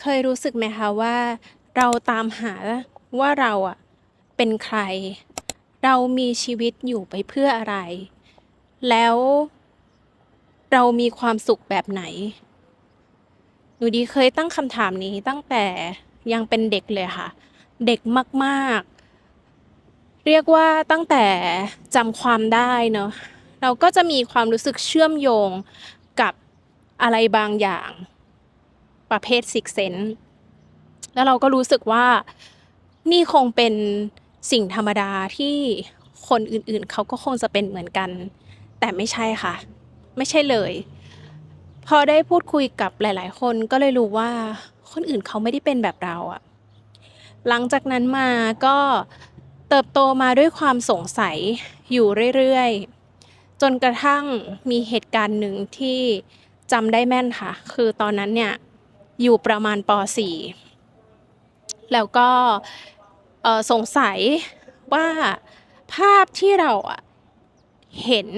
เคยรู้สึกไหมคะว่า เราตามหาว่าเราอะเป็นใคร เรามีชีวิตอยู่ไปเพื่ออะไร แล้ว เรามีความสุขแบบไหน หนูดีเคยตั้งคำถามนี้ตั้งแต่ยังเป็นเด็กเลยค่ะ เด็กมากๆ เรียกว่าตั้งแต่จำความได้เนอะเราก็จะมีความรู้สึกเชื่อมโยงกับอะไรบางอย่าง ประเภทซิกเซนแล้วเราก็รู้สึกว่านี่คงเป็นสิ่งธรรมดาที่คนอื่นๆ เขาก็คงจะเป็นเหมือนกัน แต่ไม่ใช่ค่ะ ไม่ใช่เลย พอได้พูดคุยกับหลาย ๆ คนก็เลยรู้ว่าคนอื่นเขาไม่ได้เป็นแบบเราอะหลังจากนั้นมาก็เติบโตมาด้วยความสงสัยอยู่เรื่อย ๆ จนกระทั่งมีเหตุการณ์หนึ่งที่จำได้แม่นค่ะ คือตอนนั้นเนี่ย อยู่ประมาณป .4 แล้วก็สงสัยว่าภาพที่เราเห็น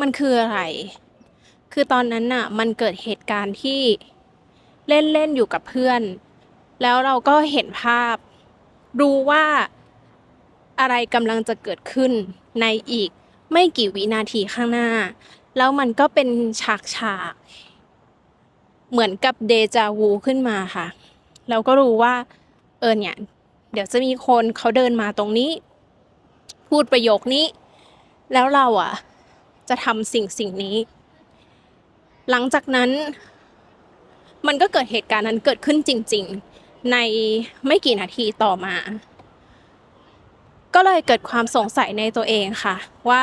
มันคืออะไร คือตอนนั้นน่ะมันเกิดเหตุการณ์ที่เล่นเล่นอยู่กับเพื่อน แล้วเราก็เห็นภาพ รู้ว่าอะไรกำลังจะเกิดขึ้นในอีกไม่กี่วินาทีข้างหน้า แล้วมันก็เป็นฉากฉาก เหมือนกับเดจาวูขึ้นมาค่ะ เราก็รู้ว่า เออเนี่ย เดี๋ยวจะมีคนเขาเดินมาตรงนี้ พูดประโยคนี้ แล้วเราอะ จะทำสิ่งสิ่งนี้ หลังจากนั้น มันก็เกิดเหตุการณ์นั้นเกิดขึ้นจริง ๆ ในไม่กี่นาทีต่อมา ก็เลยเกิดความสงสัยในตัวเองค่ะ ว่า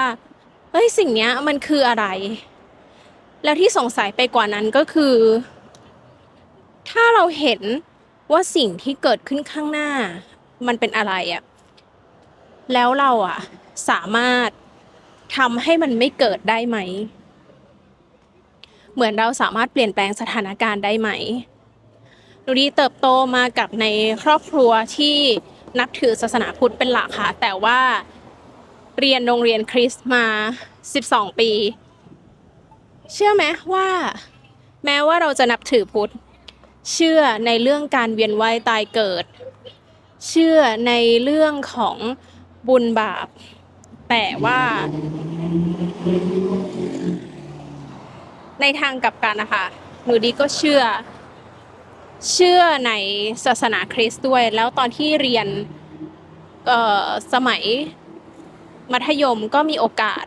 เฮ้ยสิ่งเนี้ยมันคืออะไร แล้วที่สงสัยไปกว่านั้นก็คือ ถ้าเราเห็นว่าสิ่งที่เกิดขึ้นข้างหน้า มันเป็นอะไรอะแล้วเราอะสามารถทำให้มันไม่เกิดได้ไหม เหมือนเราสามารถเปลี่ยนแปลงสถานการณ์ได้ไหมหนูดีเติบโตมากับในครอบครัวที่นับถือศาสนาพุทธเป็นหลักค่ะ แต่ว่าเรียนโรงเรียนคริสต์มา 12 ปี เชื่อไหมว่า แม้ว่าเราจะนับถือพุทธ เชื่อในเรื่องการเวียนว่ายตายเกิด เชื่อในเรื่องของบุญบาป แต่ว่า ในทางกลับกันนะคะหนูดีก็เชื่อ เชื่อในศาสนาคริสต์ด้วย แล้วตอนที่เรียนสมัยมัธยมก็มีโอกาส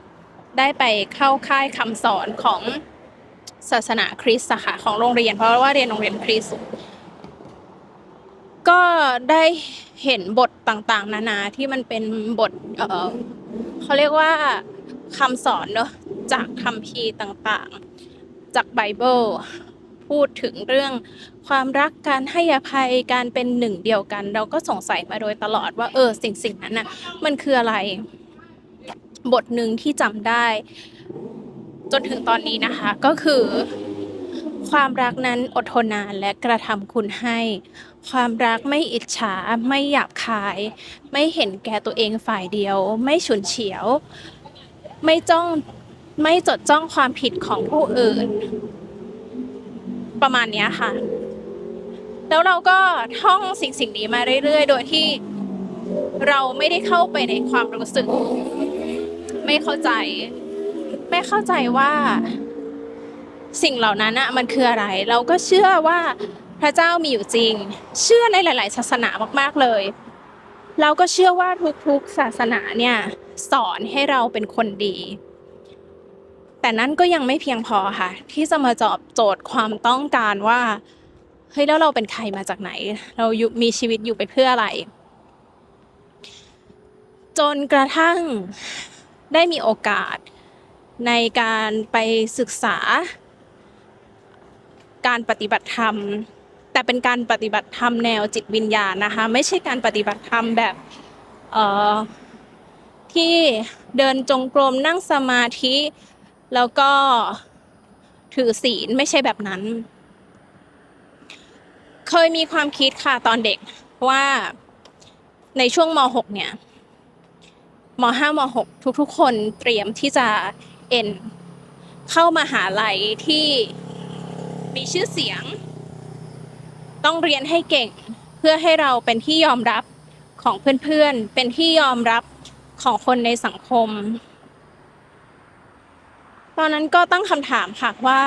ได้ไปเข้าค่ายคำสอนของ ศาสนาคริสต์อะค่ะของโรงเรียน เพราะว่าเรียนโรงเรียนคริสต์ก็ได้เห็นบทต่างๆ นานาที่มันเป็นบทเเขาเรียกว่าคำสอนเนอะจากคัมภีร์ต่างๆ จากไบเบิลพูดถึงเรื่องความรักการให้อภัยการเป็นหนึ่งเดียวกัน เราก็สงสัยมาโดยตลอดว่าเออสิ่งสิ่งนั้นน่ะมันคืออะไร บทหนึ่งที่จำได้ จนถึงตอนนี้นะคะ ก็คือ ความรักนั้นอดทนนานและกระทำคุณให้ ความรักไม่อิจฉาไม่หยาบคาย ไม่เห็นแก่ตัวเองฝ่ายเดียว ไม่ฉุนเฉียว ไม่จ้องไม่จดจ้องความผิดของผู้อื่น ประมาณนี้ค่ะ แล้วเราก็ท่องสิ่งสิ่งนี้มาเรื่อย ๆ โดยที่เราไม่ได้เข้าไปในความรู้สึก ไม่เข้าใจ ไม่เข้าใจว่าสิ่งเหล่านั้นอะมันคืออะไร เราก็เชื่อว่าพระเจ้ามีอยู่จริง เชื่อในหลาย ๆ ศาสนามาก ๆ เลย เราก็เชื่อว่าทุก ๆ ศาสนาเนี่ยสอนให้เราเป็นคนดี แต่นั้นก็ยังไม่เพียงพอค่ะ ที่จะมาตอบโจทย์ความต้องการว่าเฮ้ยแล้วเราเป็นใครมาจากไหน เราอยู่มีชีวิตอยู่ไปเพื่ออะไร จนกระทั่งได้มีโอกาส ในการไปศึกษา การปฏิบัติธรรม แต่เป็นการปฏิบัติธรรมแนวจิตวิญญาณนะคะ ไม่ใช่การปฏิบัติธรรมแบบเอ่อที่เดินจงกรมนั่งสมาธิ แล้วก็ถือศีลไม่ใช่แบบนั้น เคยมีความคิดค่ะตอนเด็กว่าในช่วงม .6 เนี่ยม .5 ม .6 ทุกๆ คนเตรียมที่จะ เอ็นเข้ามาหาลัยที่มีชื่อเสียง ต้องเรียนให้เก่ง เพื่อให้เราเป็นที่ยอมรับของเพื่อนๆ เป็นที่ยอมรับของคนในสังคม ตอนนั้นก็ตั้งคำถามค่ะว่า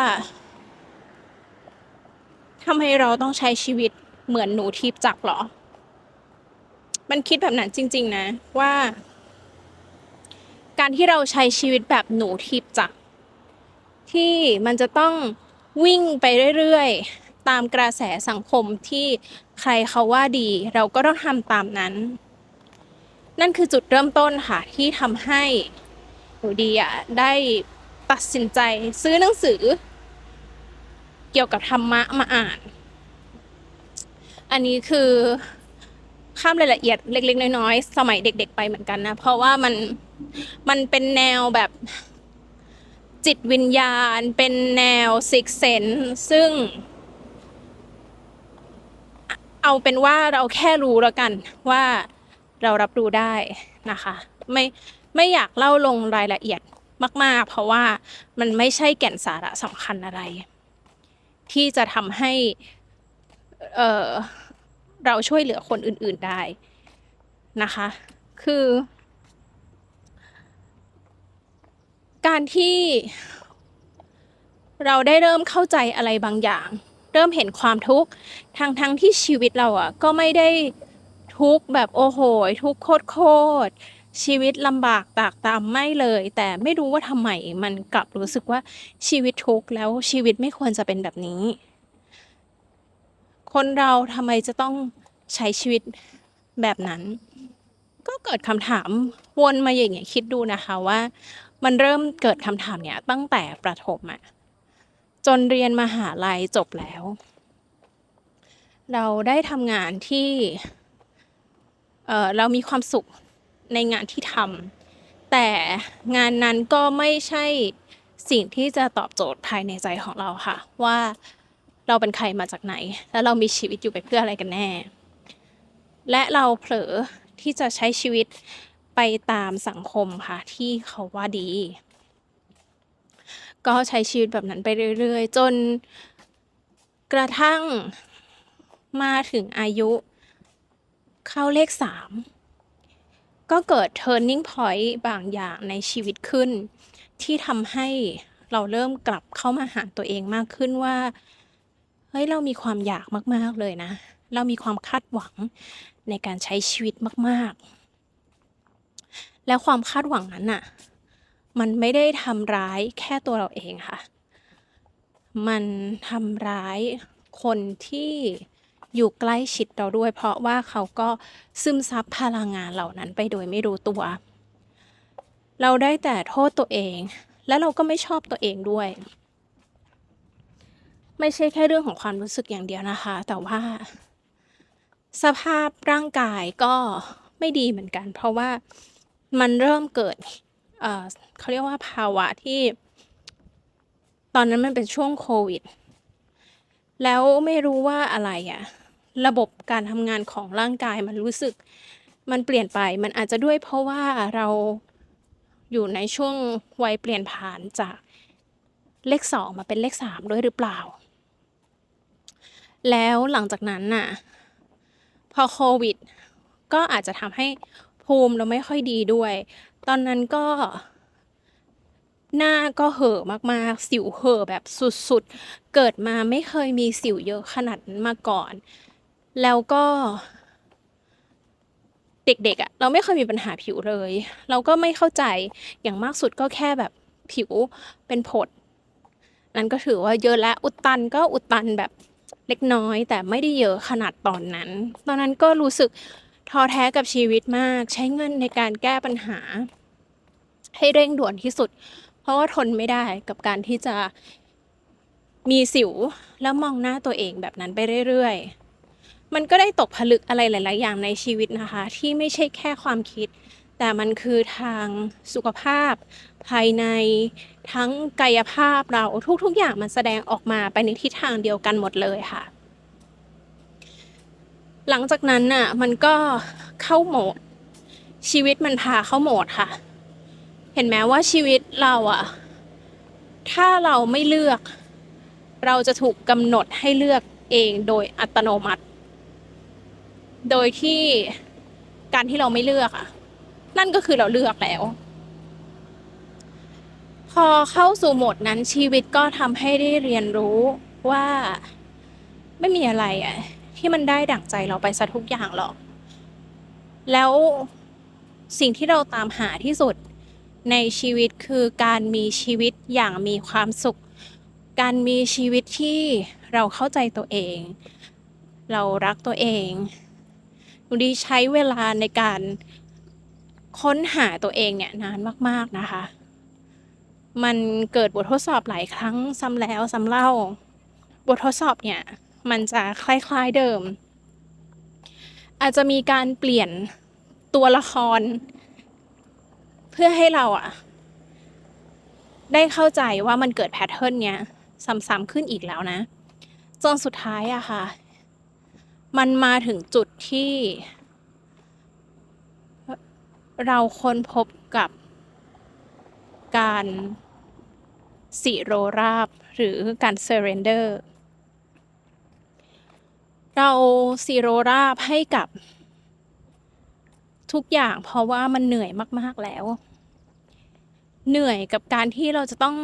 ทำไมเราต้องใช้ชีวิตเหมือนหนูทิพย์จักหรอ มันคิดแบบนั้นจริง ๆ นะว่า การที่เราใช้ชีวิตแบบหนูทิพย์จักที่มันจะต้องวิ่งไปเรื่อยๆ ตามกระแสสังคมที่ใครเขาว่าดี เราก็ต้องทำตามนั้น นั่นคือจุดเริ่มต้นค่ะ ที่ทำให้หนูดีอะได้ตัดสินใจซื้อหนังสือ เกี่ยวกับธรรมะมาอ่าน อันนี้คือ ข้ามรายละเอียดเล็ก ๆ น้อยๆสมัยเด็ก ๆ ไปเหมือนกันนะ เพราะว่ามันมันเป็นแนวแบบจิตวิญญาณ เป็นแนวซิกเซนซึ่ง เอาเป็นว่าเราแค่รู้แล้วกันว่าเรารับรู้ได้นะคะ ไม่ไม่อยากเล่าลงรายละเอียดมาก ๆ เพราะว่ามันไม่ใช่แก่นสาระสำคัญอะไร ที่จะทำให้ เอ่อ เราช่วยเหลือคนอื่น ๆได้นะคะ คือ การที่เราได้เริ่มเข้าใจอะไรบางอย่าง เริ่มเห็นความทุกข์ทั้งทั้งที่ชีวิตเราอะก็ไม่ได้ทุกข์แบบโอ้โหทุกข์โคตรโคตรชีวิตลำบากตากตามไม่เลย แต่ไม่รู้ว่าทำไมมันกลับรู้สึกว่าชีวิตทุกข์แล้วชีวิตไม่ควรจะเป็นแบบนี้ คนเราทำไมจะต้องใช้ชีวิตแบบนั้น ก็เกิดคำถามวนมาอย่างเงี้ยคิดดูนะคะว่า มันเริ่มเกิดคำถามเนี้ยตั้งแต่ประถมอะจนเรียนมหาลัยจบแล้ว เราได้ทำงานที่เออเรามีความสุขในงานที่ทำแต่งานนั้นก็ไม่ใช่สิ่งที่จะตอบโจทย์ภายในใจของเราค่ะ ว่า เราเป็นใครมาจากไหน แล้วเรามีชีวิตอยู่ไปเพื่ออะไรกันแน่ และเราเผลอที่จะใช้ชีวิตไปตามสังคมค่ะที่เขาว่าดี ก็ใช้ชีวิตแบบนั้นไปเรื่อยๆ จนกระทั่งมาถึงอายุ เข้าเลขสามก็เกิด turning point บางอย่างในชีวิตขึ้น ที่ทำให้เราเริ่มกลับเข้ามาหาตัวเองมากขึ้นว่า เฮ้ยเรามีความอยากมาก ๆ เลยนะ เรามีความคาดหวังในการใช้ชีวิตมาก ๆ แล้วความคาดหวังนั้นน่ะ มันไม่ได้ทำร้ายแค่ตัวเราเองค่ะ มันทำร้ายคนที่อยู่ใกล้ชิดเราด้วย เพราะว่าเขาก็ซึมซับพลังงานเหล่านั้นไปโดยไม่รู้ตัว เราได้แต่โทษตัวเอง และเราก็ไม่ชอบตัวเองด้วย ไม่ใช่แค่เรื่องของความรู้สึกอย่างเดียวนะคะ แต่ว่า สภาพร่างกายก็ไม่ดีเหมือนกัน เพราะว่ามันเริ่มเกิดเเขาเรียกว่าภาวะที่ ตอนนั้นมันเป็นช่วงโควิด แล้วไม่รู้ว่าอะไรอะระบบการทำงานของร่างกายมันรู้สึก มันเปลี่ยนไป มันอาจจะด้วยเพราะว่าเราอยู่ในช่วงวัยเปลี่ยนผ่านจากเลขสองมาเป็นเลขสามด้วยหรือเปล่า แล้วหลังจากนั้นน่ะ พอโควิด ก็อาจจะทำให้ภูมิเราไม่ค่อยดีด้วย ตอนนั้นก็ หน้าก็เห่อมากๆ สิวเห่อแบบสุดๆ เกิดมาไม่เคยมีสิวเยอะขนาดนั้นมาก่อน แล้วก็ เด็กๆอะเราไม่เคยมีปัญหาผิวเลย เราก็ไม่เข้าใจอย่างมากสุดก็แค่แบบผิวเป็นผดนั้นก็ถือว่าเยอะและอุดตันก็อุดตันแบบ เล็กน้อย แต่ไม่ได้เยอะขนาดตอนนั้น ตอนนั้นก็รู้สึกท้อแท้กับชีวิตมาก ใช้เงินในการแก้ปัญหา ให้เร่งด่วนที่สุด เพราะว่าทนไม่ได้กับการที่จะมีสิวแล้วมองหน้าตัวเองแบบนั้นไปเรื่อยๆ มันก็ได้ตกผลึกอะไรหลาย ๆ อย่างในชีวิตนะคะ ที่ไม่ใช่แค่ความคิด แต่มันคือทางสุขภาพ ภายใน ทั้งกายภาพเราทุกๆอย่างมันแสดงออกมาไปในทิศทางเดียวกันหมดเลยค่ะ หลังจากนั้นน่ะมันก็เข้าโหมด ชีวิตมันพาเข้าโหมดค่ะ เห็นไหมว่าชีวิตเราอะถ้าเราไม่เลือก เราจะถูกกำหนดให้เลือกเองโดยอัตโนมัติ โดยที่การที่เราไม่เลือกอะนั่นก็คือเราเลือกแล้ว พอเข้าสู่โหมดนั้นชีวิตก็ทำให้ได้เรียนรู้ว่าไม่มีอะไรอะที่มันได้ดั่งใจเราไปซะทุกอย่างหรอก แล้วสิ่งที่เราตามหาที่สุดในชีวิตคือการมีชีวิตอย่างมีความสุข การมีชีวิตที่เราเข้าใจตัวเอง เรารักตัวเองหนูดีใช้เวลาในการค้นหาตัวเองเนี่ยนานมาก ๆ นะคะ มันเกิดบททดสอบหลายครั้งซ้ำแล้วซ้ำเล่า บททดสอบเนี่ยมันจะคล้ายๆเดิม อาจจะมีการเปลี่ยนตัวละคร เพื่อให้เราอะได้เข้าใจว่ามันเกิดแพทเทิร์นเนี้ยซ้ำๆขึ้นอีกแล้วนะจนสุดท้ายอะค่ะ มันมาถึงจุดที่ เราค้นพบกับการ สิโรราบ หรือการเซเรนเดอร์เราสิโรราบให้กับทุกอย่างเพราะว่ามันเหนื่อยมาก ๆ แล้ว เหนื่อยกับการที่เราจะต้อง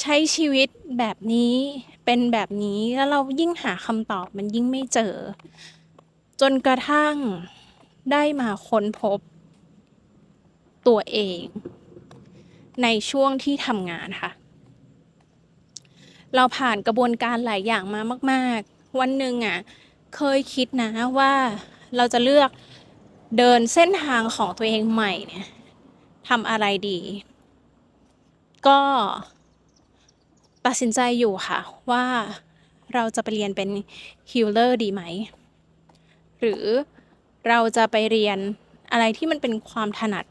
ใช้ชีวิตแบบนี้เป็นแบบนี้แล้วเรายิ่งหาคำตอบมันยิ่งไม่เจอ จนกระทั่งได้มาค้นพบตัวเอง ในช่วงที่ทำงานค่ะ เราผ่านกระบวนการหลายอย่างมามาก ๆ วันหนึ่งอะเคยคิดนะว่าเราจะเลือกเดินเส้นทางของตัวเองใหม่เนี่ยทำอะไรดี ก็ตัดสินใจอยู่ค่ะว่าเราจะไปเรียนเป็นฮิลเลอร์ดีไหม หรือเราจะไปเรียนอะไรที่มันเป็นความถนัด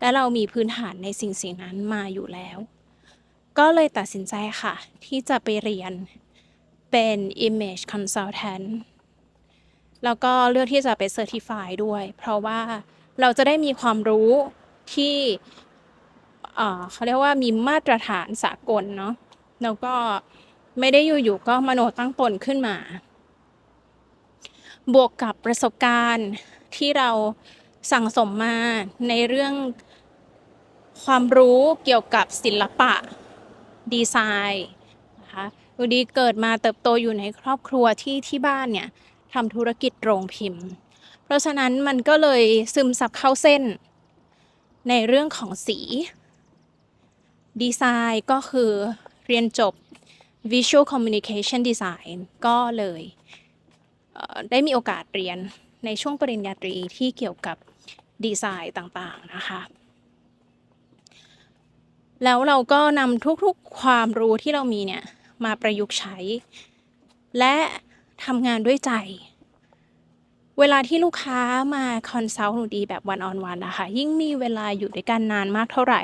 และเรามีพื้นฐานในสิ่งสิ่งนั้นมาอยู่แล้ว ก็เลยตัดสินใจค่ะ ที่จะไปเรียนเป็น image consultant แล้วก็เลือกที่จะไป certify ด้วย เพราะว่าเราจะได้มีความรู้ที่เอ่อเขาเรียกว่ามีมาตรฐานสากลเนาะแล้วก็ไม่ได้อยู่ๆก็มโนตั้งตนขึ้นมา บวกกับประสบการณ์ที่เราสั่งสมมาในเรื่อง ความรู้เกี่ยวกับศิลปะดีไซน์นะคะดูดีเกิดมาเติบโตอยู่ในครอบครัวที่ที่บ้านเนี่ยทำธุรกิจโรงพิมพ์ เพราะฉะนั้นมันก็เลยซึมซับเข้าเส้น ในเรื่องของสี ดีไซน์ก็คือเรียนจบ Visual Communication Design ก็เลยเได้มีโอกาสเรียนในช่วงปริญญาตรีที่เกี่ยวกับดีไซน์ต่างๆนะคะ แล้วเราก็นำทุกๆความรู้ที่เรามีเนี่ยมาประยุกต์ใช้ และทำงานด้วยใจ เวลาที่ลูกค้ามาคอนซัลท์หนูดีแบบวันออนวันนะคะยิ่งมีเวลาอยู่ด้วยกันนานมากเท่าไหร่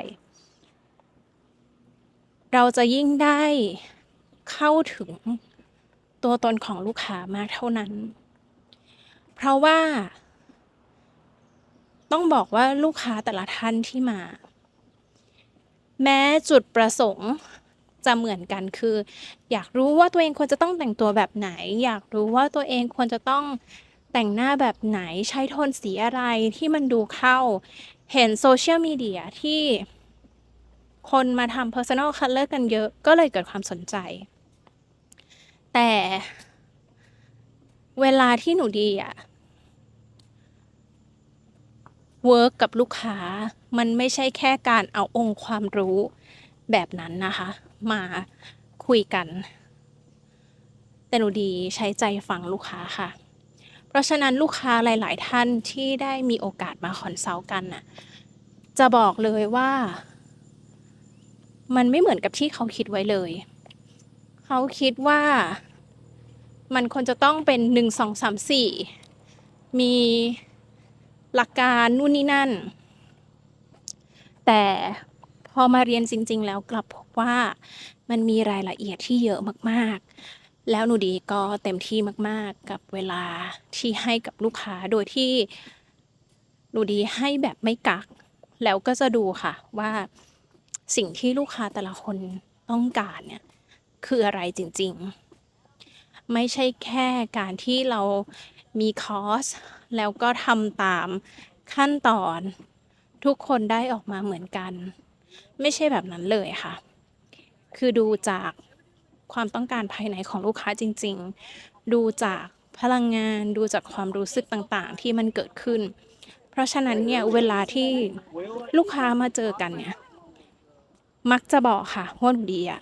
เราจะยิ่งได้เข้าถึงตัวตนของลูกค้ามากเท่านั้น เพราะว่า ต้องบอกว่าลูกค้าแต่ละท่านที่มา แม้จุดประสงค์จะเหมือนกันคือ อยากรู้ว่าตัวเองควรจะต้องแต่งตัวแบบไหน อยากรู้ว่าตัวเองควรจะต้องแต่งหน้าแบบไหนใช้โทนสีอะไรที่มันดูเข้า เห็นโซเชียลมีเดียที่คนมาทำ personal color กันเยอะก็เลยเกิดความสนใจ แต่เวลาที่หนูดีอะ เวิร์กกับลูกค้า มันไม่ใช่แค่การเอาองค์ความรู้แบบนั้นนะคะ มาคุยกัน แต่หนูดีใช้ใจฟังลูกค้าค่ะ เพราะฉะนั้นลูกค้าหลาย ๆ ท่านที่ได้มีโอกาสมาคอนซัลท์กันน่ะจะบอกเลยว่า มันไม่เหมือนกับที่เขาคิดไว้เลย เขาคิดว่ามันควรจะต้องเป็นหนึ่งสองสามสี่มี หลักการนู่นนี่นั่น แต่พอมาเรียนจริง ๆ แล้วกลับพบว่ามันมีรายละเอียดที่เยอะมากๆ แล้วหนูดีก็เต็มที่มาก ๆ กับเวลาที่ให้กับลูกค้าโดยที่หนูดีให้แบบไม่กัก แล้วก็จะดูค่ะว่าสิ่งที่ลูกค้าแต่ละคนต้องการเนี่ยคืออะไรจริง ๆ ไม่ใช่แค่การที่เรามีคอร์ส แล้วก็ทำตามขั้นตอนทุกคนได้ออกมาเหมือนกัน ไม่ใช่แบบนั้นเลยค่ะ คือดูจากความต้องการภายในของลูกค้าจริง ๆ ดูจากพลังงาน ดูจากความรู้สึกต่างๆ ที่มันเกิดขึ้น เพราะฉะนั้นเนี่ยเวลาที่ลูกค้ามาเจอกันเนี่ย มักจะบอกค่ะว่าหนูดีอะ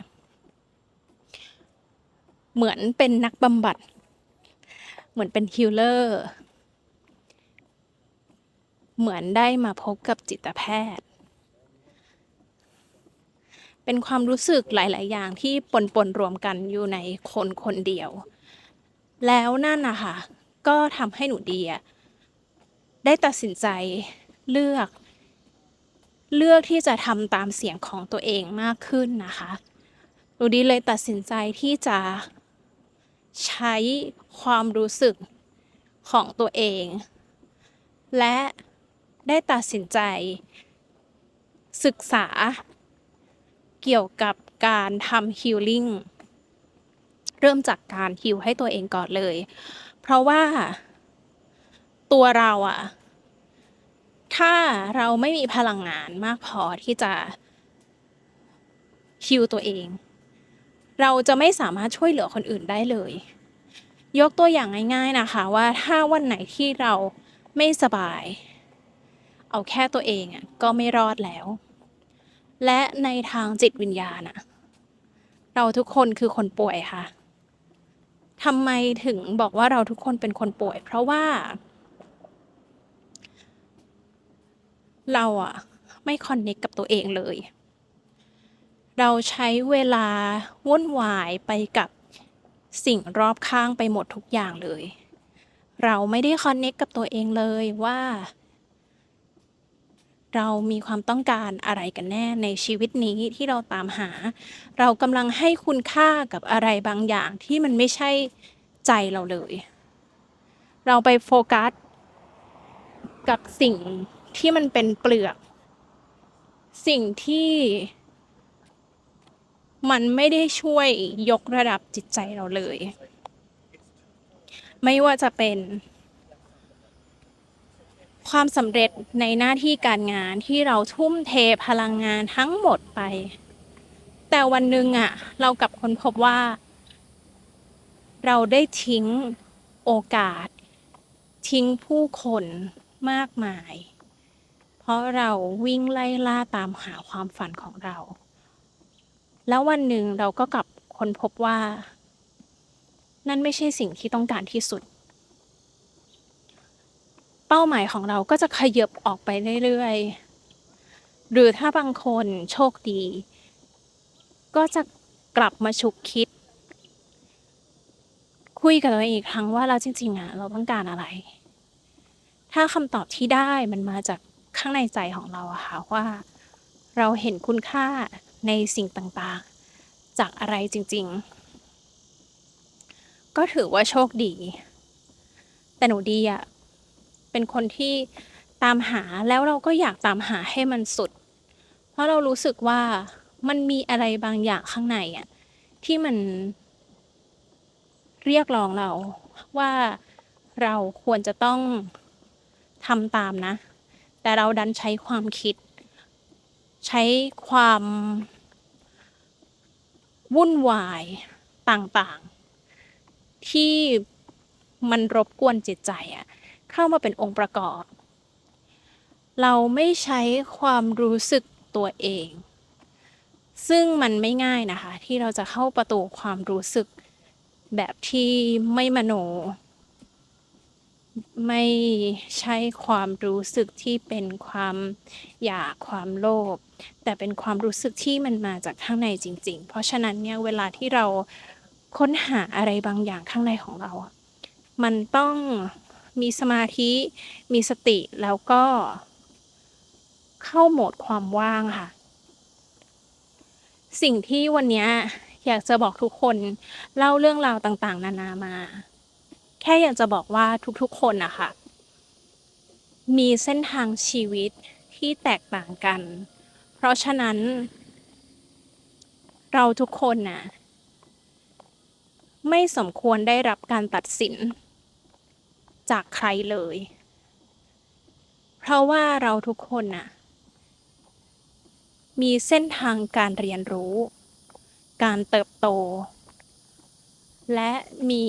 เหมือนเป็นนักบำบัด เหมือนเป็นฮิลเลอร์ เหมือนได้มาพบกับจิตแพทย์ เป็นความรู้สึกหลาย ๆ อย่างที่ปนปนๆรวมกันอยู่ในคนคนเดียว แล้วนั่นนะคะก็ทำให้หนูดีอะได้ตัดสินใจเลือก เลือกที่จะทำตามเสียงของตัวเองมากขึ้นนะคะหนูดีเลยตัดสินใจที่จะใช้ความรู้สึกของตัวเอง และ ได้ตัดสินใจ ศึกษา เกี่ยวกับการทำฮิลลิ่งเริ่มจากการฮิลให้ตัวเองก่อนเลย เพราะว่าตัวเราอะถ้าเราไม่มีพลังงานมากพอที่จะฮิลตัวเอง เราจะไม่สามารถช่วยเหลือคนอื่นได้เลย ยกตัวอย่างง่าย ๆนะคะว่าถ้าวันไหนที่เราไม่สบาย เอาแค่ตัวเองอะก็ไม่รอดแล้ว และในทางจิตวิญญาณอะเราทุกคนคือคนป่วยค่ะทำไมถึงบอกว่าเราทุกคนเป็นคนป่วย เพราะว่า เราอะไม่คอนเนคกับตัวเองเลย เราใช้เวลาวุ่นวายไปกับสิ่งรอบข้างไปหมดทุกอย่างเลย เราไม่ได้คอนเนคกับตัวเองเลยว่า เรามีความต้องการอะไรกันแน่ในชีวิตนี้ที่เราตามหา เรากำลังให้คุณค่ากับอะไรบางอย่างที่มันไม่ใช่ใจเราเลย เราไปโฟกัสกับสิ่งที่มันเป็นเปลือก สิ่งที่มันไม่ได้ช่วยยกระดับจิตใจเราเลย ไม่ว่าจะเป็น ความสำเร็จในหน้าที่การงานที่เราทุ่มเทพลังงานทั้งหมดไป แต่วันหนึ่งอะเรากลับค้นพบว่า เราได้ทิ้งโอกาส ทิ้งผู้คนมากมาย เพราะเราวิ่งไล่ล่าตามหาความฝันของเรา แล้ววันหนึ่งเราก็กลับค้นพบว่า นั่นไม่ใช่สิ่งที่ต้องการที่สุด เป้าหมายของเราก็จะขยับออกไปเรื่อยๆ หรือถ้าบางคนโชคดี ก็จะกลับมาฉุกคิด คุยกับตัวเองอีกครั้งว่าเราจริงๆอะเราต้องการอะไร ถ้าคำตอบที่ได้มันมาจากข้างในใจของเราอะค่ะว่า เราเห็นคุณค่าในสิ่งต่างๆ จากอะไรจริง ๆ ก็ถือว่าโชคดี แต่หนูดีอะ เป็นคนที่ตามหาแล้วเราก็อยากตามหาให้มันสุด เพราะเรารู้สึกว่ามันมีอะไรบางอย่างข้างในอะที่มัน เรียกร้องเราว่าเราควรจะต้องทำตามนะ แต่เราดันใช้ความคิด ใช้ความ วุ่นวายต่างๆ ที่มันรบกวนจิตใจอะ เข้ามาเป็นองค์ประกอบ เราไม่ใช้ความรู้สึกตัวเอง ซึ่งมันไม่ง่ายนะคะ ที่เราจะเข้าประตูความรู้สึกแบบที่ไม่มโน ไม่ใช่ความรู้สึกที่เป็นความอยากความโลภแต่เป็นความรู้สึกที่มันมาจากข้างในจริง ๆ เพราะฉะนั้นเนี่ยเวลาที่เราค้นหาอะไรบางอย่างข้างในของเรา มันต้อง มีสมาธิ มีสติแล้วก็ เข้าโหมดความว่างค่ะ สิ่งที่วันนี้อยากจะบอกทุกคนเล่าเรื่องราวต่างๆ นานามา แค่อยากจะบอกว่าทุกๆคนนะคะมีเส้นทางชีวิตที่แตกต่างกัน เพราะฉะนั้น เราทุกคนน่ะไม่สมควรได้รับการตัดสิน จากใครเลย เพราะว่าเราทุกคนน่ะ มีเส้นทางการเรียนรู้ การเติบโต และมี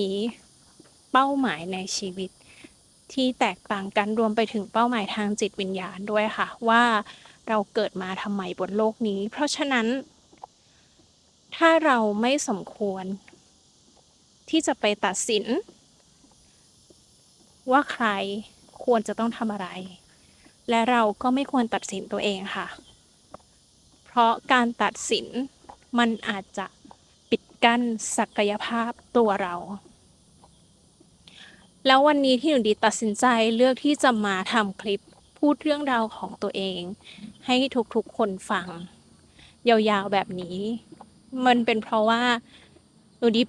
เป้าหมายในชีวิตที่แตกต่างกันรวมไปถึงเป้าหมายทางจิตวิญญาณด้วยค่ะ ว่าเราเกิดมาทำไมบนโลกนี้ เพราะฉะนั้น ถ้าเราไม่สมควร ที่จะไปตัดสิน ว่าใครควรจะต้องทำอะไร และเราก็ไม่ควรตัดสินตัวเองค่ะ เพราะการตัดสินมันอาจจะปิดกั้นศักยภาพตัวเรา แล้ววันนี้ที่หนูดีตัดสินใจเลือกที่จะมาทำคลิปพูดเรื่องราวของตัวเอง ให้ทุกๆคนฟัง ยาวๆแบบนี้ มันเป็นเพราะว่าหนูดี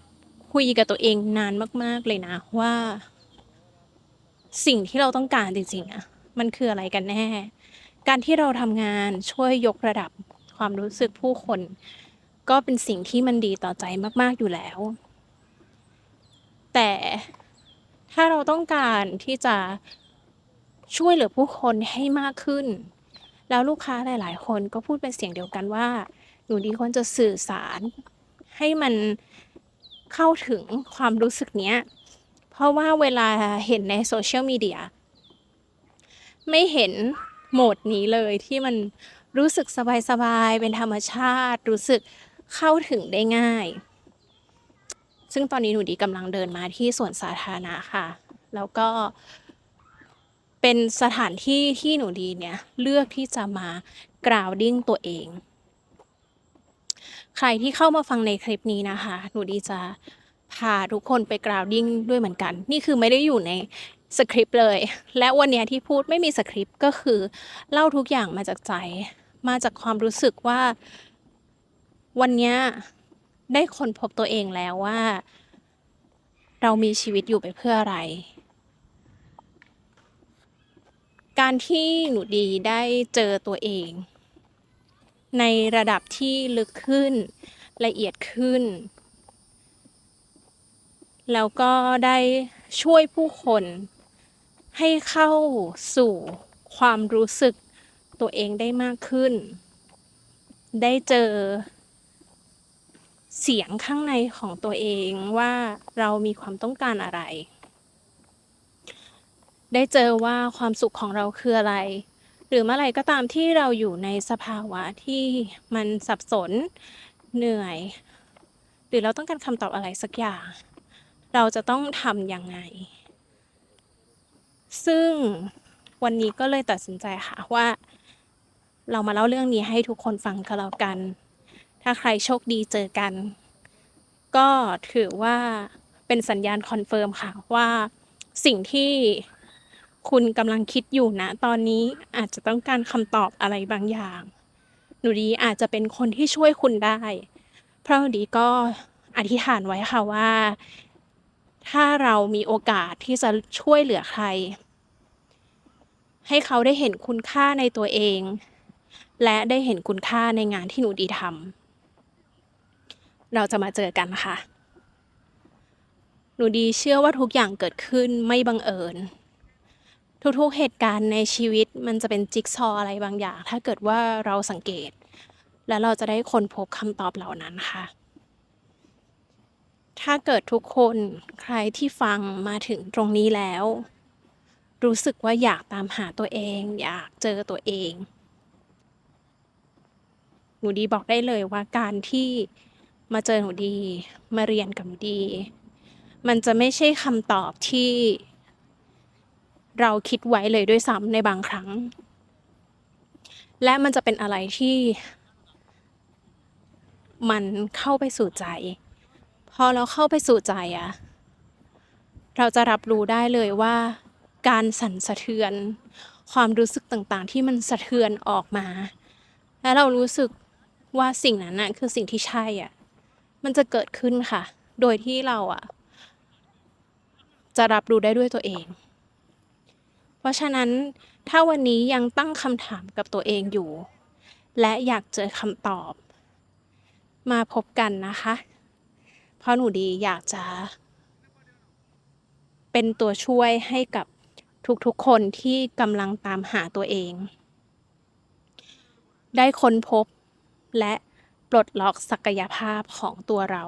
คุยกับตัวเองนานมาก ๆ เลยนะว่า สิ่งที่เราต้องการจริงๆอะมันคืออะไรกันแน่ การที่เราทำงานช่วยยกระดับความรู้สึกผู้คน ก็เป็นสิ่งที่มันดีต่อใจมากๆอยู่แล้ว แต่ถ้าเราต้องการที่จะช่วยเหลือผู้คนให้มากขึ้น แล้วลูกค้าหลาย ๆ คนก็พูดเป็นเสียงเดียวกันว่า หนูดีควรจะสื่อสารให้มันเข้าถึงความรู้สึกเนี้ย เพราะว่าเวลาเห็นในโซเชียลมีเดียไม่เห็นโหมดนี้เลยที่มันรู้สึกสบายๆ เป็นธรรมชาติ รู้สึกเข้าถึงได้ง่าย ซึ่งตอนนี้หนูดีกำลังเดินมาที่สวนสาธารณะค่ะ แล้วก็เป็นสถานที่ที่หนูดีเนี่ย เลือกที่จะมากราวดิ้งตัวเอง ใครที่เข้ามาฟังในคลิปนี้นะคะ หนูดีจะ พาทุกคนไปกราวดิ้งด้วยเหมือนกัน นี่คือไม่ได้อยู่ในสคริปต์เลย และวันนี้ที่พูดไม่มีสคริปต์ก็คือเล่าทุกอย่างมาจากใจ มาจากความรู้สึกว่า วันนี้ได้คนพบตัวเองแล้วว่า เรามีชีวิตอยู่ไปเพื่ออะไร การที่หนูดีได้เจอตัวเอง ในระดับที่ลึกขึ้นละเอียดขึ้น แล้วก็ได้ช่วยผู้คนให้เข้าสู่ความรู้สึกตัวเองได้มากขึ้น ได้เจอเสียงข้างในของตัวเองว่าเรามีความต้องการอะไร ได้เจอว่าความสุขของเราคืออะไร หรือเมื่อไรก็ตามที่เราอยู่ในสภาวะที่มันสับสนเหนื่อย หรือเราต้องการคำตอบอะไรสักอย่าง เราจะต้องทำยังไง ซึ่งวันนี้ก็เลยตัดสินใจค่ะว่า เรามาเล่าเรื่องนี้ให้ทุกคนฟังกันแล้วกัน ถ้าใครโชคดีเจอกัน ก็ถือว่าเป็นสัญญาณคอนเฟิร์มค่ะว่าสิ่งที่คุณกำลังคิดอยู่นะ ตอนนี้อาจจะต้องการคำตอบอะไรบางอย่าง หนูดีอาจจะเป็นคนที่ช่วยคุณได้ เพราะหนูดีก็อธิษฐานไว้ค่ะว่า ถ้าเรามีโอกาสที่จะช่วยเหลือใคร ให้เขาได้เห็นคุณค่าในตัวเอง และได้เห็นคุณค่าในงานที่หนูดีทำเราจะมาเจอกันค่ะ หนูดีเชื่อว่าทุกอย่างเกิดขึ้นไม่บังเอิญทุกๆเหตุการณ์ในชีวิตมันจะเป็นจิ๊กซออะไรบางอย่าง ถ้าเกิดว่าเราสังเกต และเราจะได้ค้นพบคำตอบเหล่านั้นค่ะ ถ้าเกิดทุกคนใครที่ฟังมาถึงตรงนี้แล้ว รู้สึกว่าอยากตามหาตัวเอง อยากเจอตัวเองหนูดีบอกได้เลยว่าการที่มาเจอหนูดีมาเรียนกับหนูดี มันจะไม่ใช่คำตอบที่ เราคิดไว้เลยด้วยซ้ำในบางครั้ง และมันจะเป็นอะไรที่ มันเข้าไปสู่ใจ พอเราเข้าไปสู่ใจอะเราจะรับรู้ได้เลยว่า การสั่นสะเทือน ความรู้สึกต่างๆ ที่มันสะเทือนออกมา และเรารู้สึกว่าสิ่งนั้นน่ะคือสิ่งที่ใช่อะ มันจะเกิดขึ้นค่ะ โดยที่เราอะ จะรับรู้ได้ด้วยตัวเอง เพราะฉะนั้นถ้าวันนี้ยังตั้งคำถามกับตัวเองอยู่ และอยากเจอคำตอบ มาพบกันนะคะ ราะหนูดีอยากจะเป็นตัวช่วยให้กับทุกๆคนที่กำลังตามหาตัวเอง ได้ค้นพบและปลดล็อกศักยภาพของตัวเรา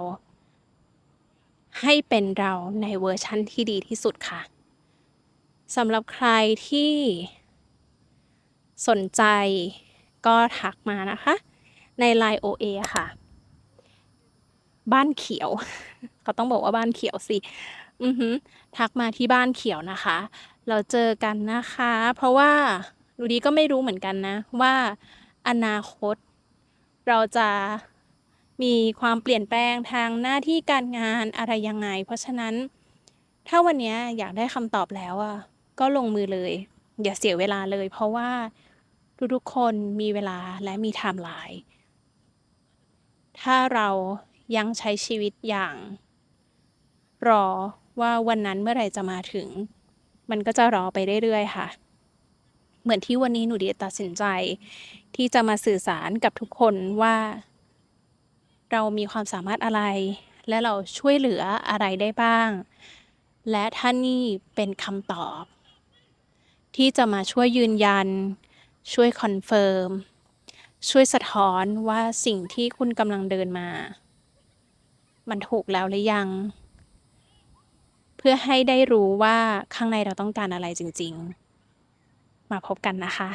ให้เป็นเราในเวอร์ชั่นที่ดีที่สุดค่ะสำหรับใครที่สนใจก็ทักมานะคะ ใน Line OA ค่ะ บ้านเขียว เขาต้องบอกว่าบ้านเขียวสิ อือหือทักมาที่บ้านเขียวนะคะ เราเจอกันนะคะ เพราะว่าดูดีก็ไม่รู้เหมือนกันนะ ว่าอนาคต เราจะมีความเปลี่ยนแปลงทางหน้าที่การงานอะไรยังไง เพราะฉะนั้น ถ้าวันนี้อยากได้คำตอบแล้วอะก็ลงมือเลย อย่าเสียเวลาเลย เพราะว่าทุกๆคนมีเวลาและมีไทม์ไลน์ถ้าเรา ยังใช้ชีวิตอย่าง รอว่าวันนั้นเมื่อไหร่จะมาถึง มันก็จะรอไปเรื่อยๆค่ะ เหมือนที่วันนี้หนูดีตัดสินใจ ที่จะมาสื่อสารกับทุกคนว่า เรามีความสามารถอะไร และเราช่วยเหลืออะไรได้บ้าง และถ้านี่เป็นคำตอบ ที่จะมาช่วยยืนยัน ช่วยคอนเฟิร์มช่วยสะท้อนว่าสิ่งที่คุณกำลังเดินมา มันถูกแล้วหรือยัง เพื่อให้ได้รู้ว่าข้างในเราต้องการอะไรจริง ๆ มาพบกันนะคะ